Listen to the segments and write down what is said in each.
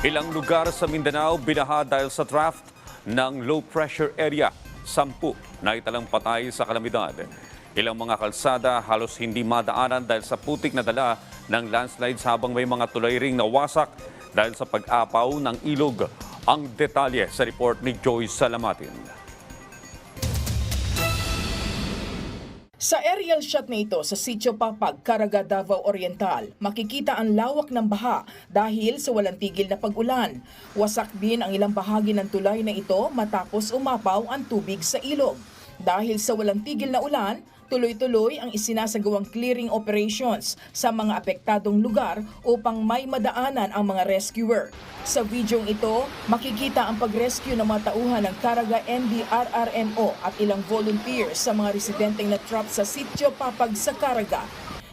Ilang lugar sa Mindanao binaha dahil sa draft ng low pressure area. Sampu na italang patay sa kalamidad. Ilang mga kalsada halos hindi madaanan dahil sa putik na dala ng landslides habang may mga tulay ring nawasak dahil sa pag-apaw ng ilog. Ang detalye sa report ni Joyce Salamatin. Sa aerial shot na ito sa Sitio Papag, Caraga, Davao Oriental, makikita ang lawak ng baha dahil sa walang tigil na pag-ulan. Wasak din ang ilang bahagi ng tulay na ito matapos umapaw ang tubig sa ilog. Dahil sa walang tigil na ulan, tuloy-tuloy ang isinasagawang clearing operations sa mga apektadong lugar upang may madaanan ang mga rescuer. Sa videong ito, makikita ang pag-rescue ng mga tauhan ng Caraga NDRRMO at ilang volunteers sa mga residenteng na-trap sa sitio Papag sa Caraga.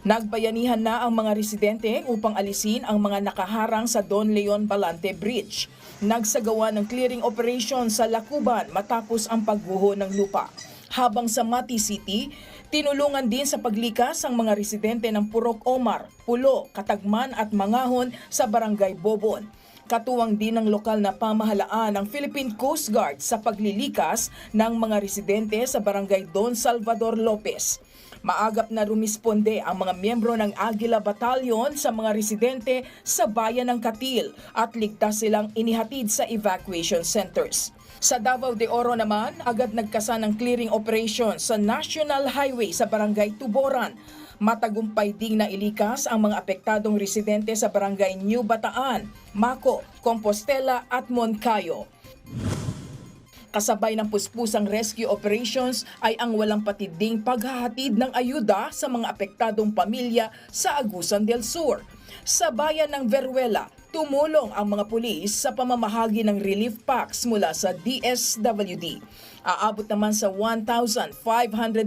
Nagbayanihan na ang mga residente upang alisin ang mga nakaharang sa Don Leon Balante Bridge. Nagsagawa ng clearing operation sa Lacuban matapos ang pagguho ng lupa. Habang sa Mati City, tinulungan din sa paglikas ang mga residente ng Purok Omar, Pulo, Katagman at Mangahon sa Barangay Bobon. Katuwang din ng lokal na pamahalaan ng Philippine Coast Guard sa paglilikas ng mga residente sa Barangay Don Salvador Lopez. Maagap na rumisponde ang mga miyembro ng Agila Battalion sa mga residente sa bayan ng Katil at ligtas silang inihatid sa evacuation centers. Sa Davao de Oro naman, agad nagkasa ng clearing operation sa National Highway sa Barangay Tuboran. Matagumpay ding nailikas ang mga apektadong residente sa Barangay New Bataan, Mako, Compostela at Moncayo. Kasabay ng puspusang rescue operations ay ang walang patiding paghahatid ng ayuda sa mga apektadong pamilya sa Agusan del Sur. Sa bayan ng Veruela, tumulong ang mga pulis sa pamamahagi ng relief packs mula sa DSWD. Aabot naman sa 1,500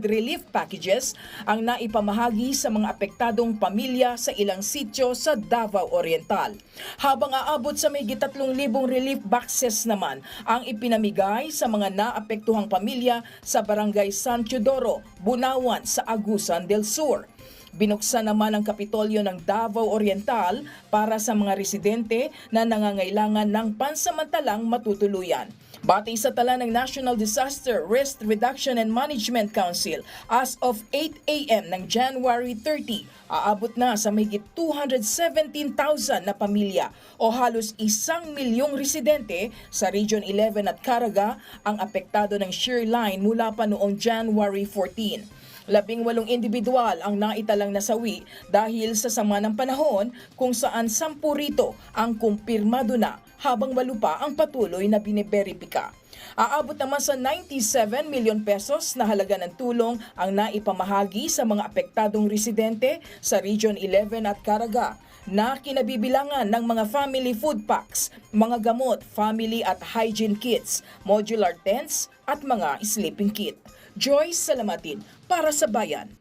relief packages ang naipamahagi sa mga apektadong pamilya sa ilang sityo sa Davao Oriental. Habang aabot sa may 3,000 relief boxes naman ang ipinamigay sa mga naapektuhang pamilya sa Barangay San Teodoro, Bunawan sa Agusan del Sur. Binuksan naman ang Kapitolyo ng Davao Oriental para sa mga residente na nangangailangan ng pansamantalang matutuluyan. Batay sa tala ng National Disaster Risk Reduction and Management Council, as of 8 a.m. ng January 30, aabot na sa mahigit 217,000 na pamilya o halos isang milyong residente sa Region 11 at Caraga ang apektado ng shear line mula pa noong January 14. Labing walong individual ang naitalang nasawi dahil sa sama ng panahon kung saan sampu rito ang kumpirmado na habang walo pa ang patuloy na biniberipika. Aabot naman sa 97 milyon pesos na halaga ng tulong ang naipamahagi sa mga apektadong residente sa Region 11 at Caraga na kinabibilangan ng mga family food packs, mga gamot, family at hygiene kits, modular tents at mga sleeping kit. Joyce Salamatin para sa Bayan.